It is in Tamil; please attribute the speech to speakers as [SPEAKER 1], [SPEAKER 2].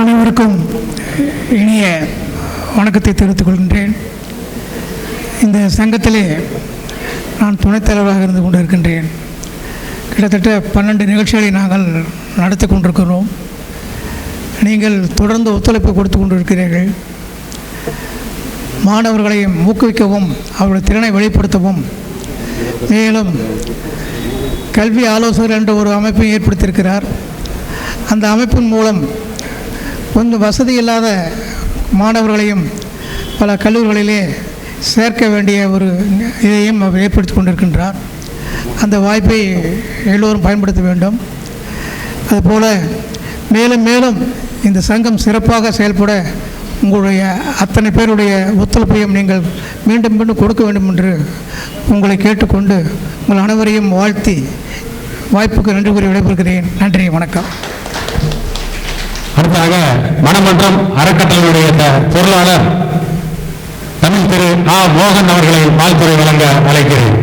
[SPEAKER 1] அனைவருக்கும் இனிய வணக்கத்தை தெரிவித்துக் கொள்கின்றேன். இந்த சங்கத்திலே நான் துணைத் தலைவராக இருந்து கொண்டிருக்கின்றேன். கிட்டத்தட்ட பன்னெண்டு நிகழ்ச்சிகளை நாங்கள் நடத்தி கொண்டிருக்கிறோம். நீங்கள் தொடர்ந்து ஒத்துழைப்பு கொடுத்து கொண்டிருக்கிறீர்கள். மாணவர்களை ஊக்குவிக்கவும் அவருடைய திறனை வெளிப்படுத்தவும் மேலும் கல்வி ஆலோசகர் என்ற ஒரு அமைப்பை ஏற்படுத்தியிருக்கிறார். அந்த அமைப்பின் மூலம் கொஞ்சம் வசதி இல்லாத மாணவர்களையும் பல கல்லூரிகளிலே சேர்க்க வேண்டிய ஒரு இதையும் அவர் ஏற்படுத்தி கொண்டிருக்கின்றார். அந்த வாய்ப்பை எல்லோரும் பயன்படுத்த வேண்டும். அதுபோல் மேலும் மேலும் இந்த சங்கம் சிறப்பாக செயல்பட உங்களுடைய அத்தனை பேருடைய ஒத்துழைப்பையும் நீங்கள் மீண்டும் மீண்டும் கொடுக்க வேண்டும் என்று உங்களை கேட்டுக்கொண்டு உங்கள் அனைவரையும் வாழ்த்தி வாய்ப்புக்கு நன்றி கூறி விடைபெறுகிறேன். நன்றி வணக்கம்.
[SPEAKER 2] அடுத்ததாக மனமன்றம் அறக்கட்டளையுடைய பொருளாளர் தமிழ் திரு ஆ மோகன் அவர்களை வாழ்த்துறை வழங்க அழைக்கிறேன்.